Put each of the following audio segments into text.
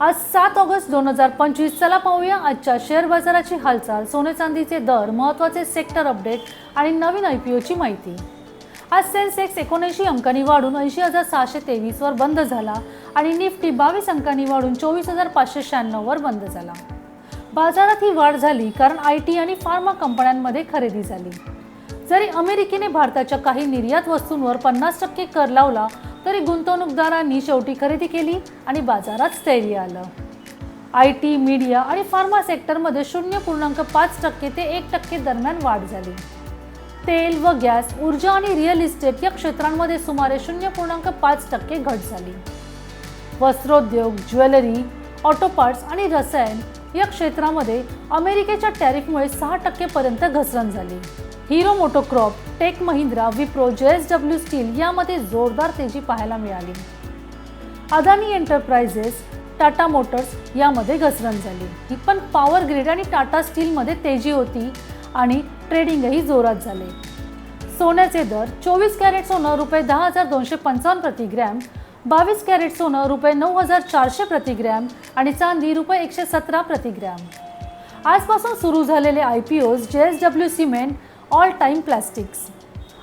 आज सात ऑगस्ट दोन हजार पंचवीस. चला पाहूया आजच्या शेअर बाजाराची हालचाल सोने चांदीचे दर महत्त्वाचे सेक्टर अपडेट आणि नवीन आय पी ओची माहिती. आज सेन्सेक्स एकोणऐंशी अंकांनी वाढून ऐंशी हजार सहाशे तेवीसवर बंद झाला आणि निफ्टी बावीस अंकांनी वाढून चोवीस हजार पाचशे शहाण्णववर बंद झाला. बाजारात ही वाढ झाली कारण आय टी आणि फार्मा कंपन्यांमध्ये खरेदी झाली. जरी अमेरिकेने भारताच्या काही निर्यात वस्तूंवर पन्नास टक्के कर लावला तरी गुंतवणूकदारांनी शेवटी खरेदी केली आणि बाजारात स्थैर्य आलं. आय टी मीडिया आणि फार्मा सेक्टरमध्ये शून्य पूर्णांक पाच टक्के ते एक टक्के दरम्यान वाढ झाली. तेल व गॅस ऊर्जा आणि रिअल इस्टेट या क्षेत्रांमध्ये सुमारे शून्य पूर्णांक पाच टक्के घट झाली. वस्त्रोद्योग ज्वेलरी ऑटो पार्ट्स आणि रसायन या क्षेत्रामध्ये अमेरिकेच्या टॅरिफमुळे सहा टक्केपर्यंत घसरण झाली. Hero MotoCorp Tech Mahindra Wipro J S W steel यामध्ये जोरदार तेजी पाहायला मिळाली. अदानी एंटरप्राइजेस टाटा मोटर्स यामध्ये घसरण झाली. ही पण पॉवर ग्रिड आणि टाटा स्टीलमध्ये तेजी होती आणि ट्रेडिंगही जोरात झाले. सोन्याचे दर चोवीस कॅरेट सोनं रुपये दहा हजार दोनशे पंचावन्न प्रति ग्रॅम बावीस कॅरेट सोनं रुपये नऊ हजार चारशे प्रति ग्रॅम आणि चांदी रुपये एकशे सतरा प्रति ग्रॅम. आजपासून सुरू झालेले I P Os J S W cement All Time Plastics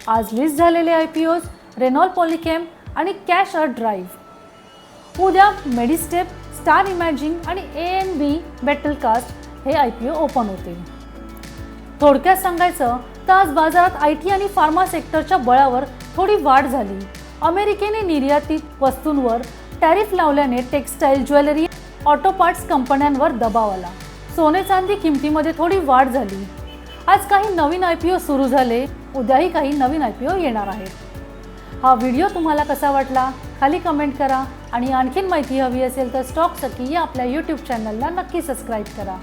आज लिस्ट झालेले आय पी ओज रेनॉल पॉलिकेम आणि कॅश अ ड्राईव्ह उद्या मेडिस्टेप स्टार इमॅजिंग आणि ए एन बी बेटलकास्ट हे आय पी ओ ओपन होतील थोडक्यात सांगायचं तर आज बाजारात आय टी आणि फार्मा सेक्टरच्या बळावर थोडी वाढ झाली. अमेरिकेने निर्यातीत वस्तूंवर टॅरिफ लावल्याने टेक्स्टाईल ज्वेलरी ऑटो पार्ट्स कंपन्यांवर दबाव आला. सोने चांदी किमतीमध्ये थोडी वाढ झाली. आज काही नवीन आय पी ओ सुरू झाले. उद्याही काही नवीन आय पी ओ येणार आहेत. हा व्हिडिओ तुम्हाला कसा वाटला? खाली कमेंट करा आणि आणखीन माहिती हवी असेल तर स्टॉक सखी या आपल्या यूट्यूब चॅनलला नक्की सबस्क्राईब करा.